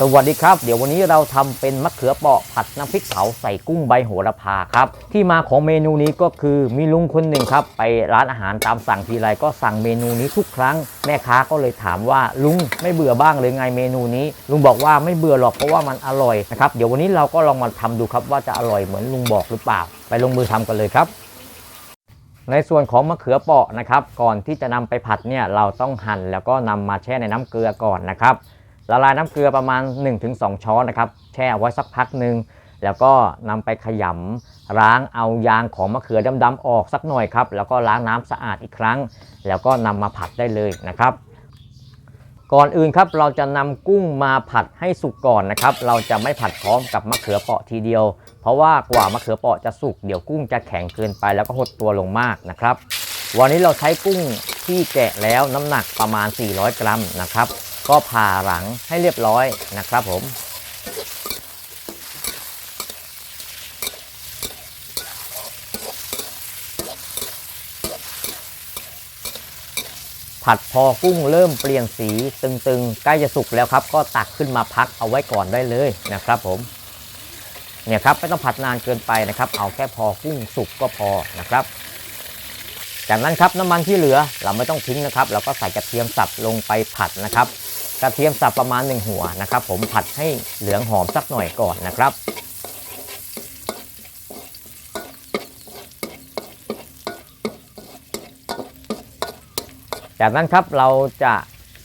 สวัสดีครับ เดี๋ยววันนี้เราทำเป็นมะเขือเปราะผัดน้ำพริกเผาใส่กุ้งใบโหระพาครับ ที่มาของเมนูนี้ก็คือมีลุงคนหนึ่งครับ ไปร้านอาหารตามสั่งทีไรก็สั่งเมนูนี้ทุกครั้ง แม่ค้าก็เลยถามว่าลุงไม่เบื่อบ้างเลยไงเมนูนี้ ลุงบอกว่าไม่เบื่อหรอกเพราะว่ามันอร่อยนะครับเดี๋ยววันนี้เราก็ลองมาทำดูครับว่าจะอร่อยเหมือนลุงบอกหรือเปล่า ไปลงมือทำกันเลยครับในส่วนของมะเขือเปราะนะครับ ก่อนที่จะนำไปผัดเนี่ยเราต้องหั่นแล้วก็นำมาแช่ในน้ำเกลือก่อนนะครับ ละลายน้ำเกลือประมาณ 1-2 ช้อนนะครับ แช่เอาไว้สักพักหนึ่งแล้วก็นำไปขยำล้างเอายางของมะเขือดำๆออกสักหน่อยครับ แล้วก็ล้างน้ำสะอาดอีกครั้ง แล้วก็นำมาผัดได้เลยนะครับ ก่อนอื่นครับเราจะนำกุ้งมาผัดให้สุกก่อนนะครับ เราจะไม่ผัดพร้อมกับมะเขือเปราะทีเดียว เพราะว่ากว่ามะเขือเปราะจะสุกเดี๋ยวกุ้งจะแข็งเกินไปแล้วก็หดตัวลงมากนะครับ วันนี้เราใช้กุ้งที่แกะแล้วน้ำหนักประมาณ 400 กรัมนะครับ ก็ผ่าหลังให้เรียบร้อยนะครับผม ผัดพอกุ้งเริ่มเปลี่ยนสีตึงๆ ใกล้จะสุกแล้วครับ ก็ตักขึ้นมาพักเอาไว้ก่อนได้เลยนะครับผมเนี่ยครับไม่ต้องผัดนานเกินไปนะครับ เอาแค่พอกุ้งสุกก็พอนะครับ จากนั้นครับน้ำมันที่เหลือเราไม่ต้องทิ้งนะครับ เราก็ใส่กระเทียมสับลงไปผัดนะครับ กระเทียมสับประมาณ 1 หัวนะครับ ผมผัดให้เหลืองหอมสักหน่อยก่อนนะครับจากนั้นครับเราจะ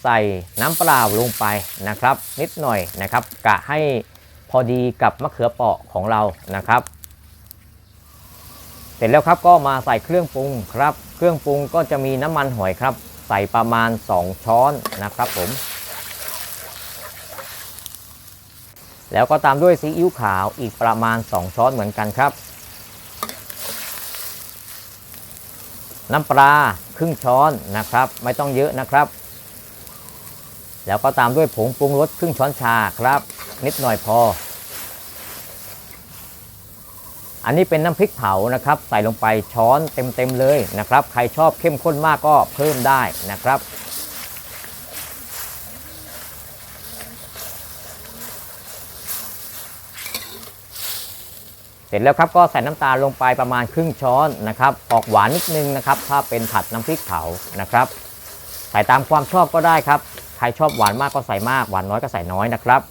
ใส่น้ำเปล่าลงไปนะครับ นิดหน่อยนะครับ กะให้พอดีกับมะเขือเปราะของเรานะครับ เสร็จแล้วครับก็มาใส่เครื่องปรุงครับ เครื่องปรุงก็จะมีน้ำมันหอยครับ ใส่ประมาณ 2 ช้อนนะครับผม แล้วก็ตามด้วยซีอิ๊วขาวอีกประมาณ 2 ช้อนเหมือนกันครับ น้ำปลาครึ่งช้อนนะครับ ไม่ต้องเยอะนะครับ แล้วก็ตามด้วยผงปรุงรสครึ่งช้อนชาครับ นิดหน่อยพอ อันนี้เป็นน้ำพริกเผานะครับ ใส่ลงไปช้อนเต็มๆเลยนะครับ ใครชอบเข้มข้นมากก็เพิ่มได้นะครับเสร็จแล้วครับก็ใส่น้ำตาลลงไปประมาณครึ่งช้อนนะครับ ออกหวานนิดนึงนะครับ ถ้าเป็นผัดน้ำพริกเผานะครับ ใส่ตามความชอบก็ได้ครับ ใครชอบหวานมากก็ใส่มาก หวานน้อยก็ใส่น้อยนะครับ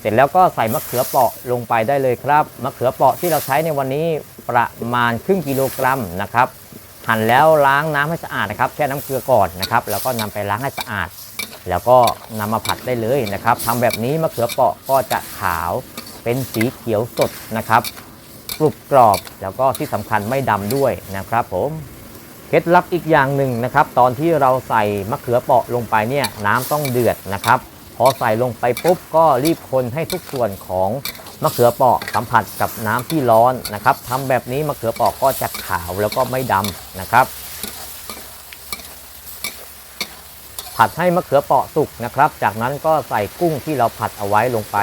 เสร็จแล้วก็ใส่มะเขือเปราะลงไปได้เลยครับ มะเขือเปราะที่เราใช้ในวันนี้ประมาณครึ่งกิโลกรัมนะครับหั่นแล้วล้างน้ำให้สะอาดนะครับแช่น้ำเกลือก่อนนะครับ แล้วก็นำไปล้างให้สะอาด แล้วก็นำมาผัดได้เลยนะครับทำแบบนี้มะเขือเปราะก็จะขาวเป็นสีเขียวสดนะครับกรุบกรอบแล้วก็ที่สำคัญไม่ดำด้วยนะครับผมเคล็ดลับอีกอย่างหนึ่งนะครับ ตอนที่เราใส่มะเขือเปราะลงไปเนี่ยน้ำต้องเดือดนะครับ พอใส่ลงไปปุ๊บก็รีบคนให้ทุกส่วนของมะเขือเปราะสัมผัสกับน้ำที่ร้อนนะครับทำแบบนี้มะเขือเปราะก็จะขาวแล้วก็ไม่ดำนะครับ ผัดให้มะเขือเปราะสุกนะครับ จากนั้นก็ใส่กุ้งที่เราผัดเอาไว้ลงไป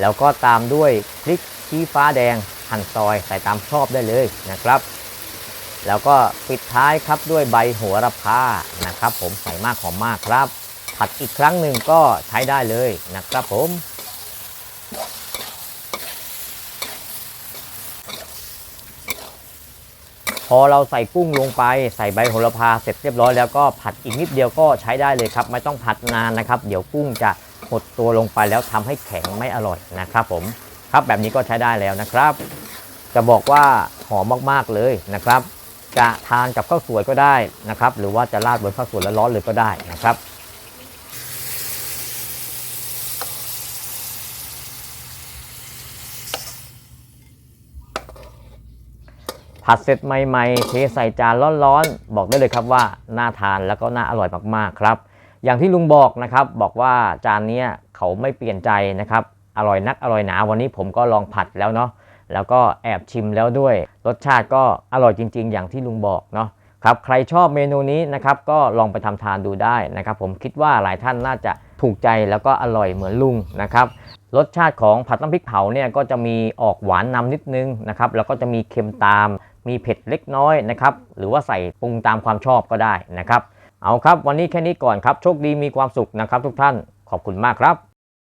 แล้วก็ตามด้วยพริกชี้ฟ้าแดงหั่นซอยใส่ตามชอบได้เลยนะครับ แล้วก็ปิดท้ายครับด้วยใบโหระพานะครับ ผมใส่มากหอมมากครับ ผัดอีกครั้งหนึ่งก็ใช้ได้เลยนะครับผม พอเราใส่กุ้งลงไปใส่ใบโหระพาเสร็จเรียบร้อยแล้วก็ผัดอีกนิดเดียวก็ใช้ได้เลยครับ ไม่ต้องผัดนานนะครับ เดี๋ยวกุ้งจะหดตัวลงไปแล้วทำให้แข็งไม่อร่อยนะครับผมครับแบบนี้ก็ใช้ได้แล้วนะครับ จะบอกว่าหอมมากๆเลยนะครับ จะทานกับข้าวสวยก็ได้นะครับ หรือว่าจะราดบนข้าวสวยแล้วร้อนเลยก็ได้นะครับ ผัดเสร็จใหม่ๆ เทใส่จานร้อนๆ บอกได้เลยครับว่าน่าทานแล้วก็น่าอร่อยมากๆครับ อย่างที่ลุงบอกนะครับบอกว่าจานนี้เขาไม่เปลี่ยนใจนะครับอร่อยนักอร่อยหนาวันนี้ผมก็ลองผัดแล้วเนาะแล้วก็แอบชิมแล้วด้วย รสชาติก็อร่อยจริง ๆ อย่างที่ลุงบอกเนาะครับใครชอบเมนูนี้นะครับก็ลองไปทำทานดูได้นะครับ ผมคิดว่าหลายท่านน่าจะถูกใจแล้วก็อร่อยเหมือนลุงนะครับรสชาติของผัดน้ำพริกเผาเนี่ยก็จะมีออกหวานนำนิดนึงนะครับแล้วก็จะมีเค็มตาม มีเผ็ดเล็กน้อยนะครับหรือว่าใส่ปรุงตามความชอบก็ได้นะครับ เอาครับวันนี้แค่นี้ก่อนครับโชคดีมีความสุขนะครับทุกท่านขอบคุณมากครับ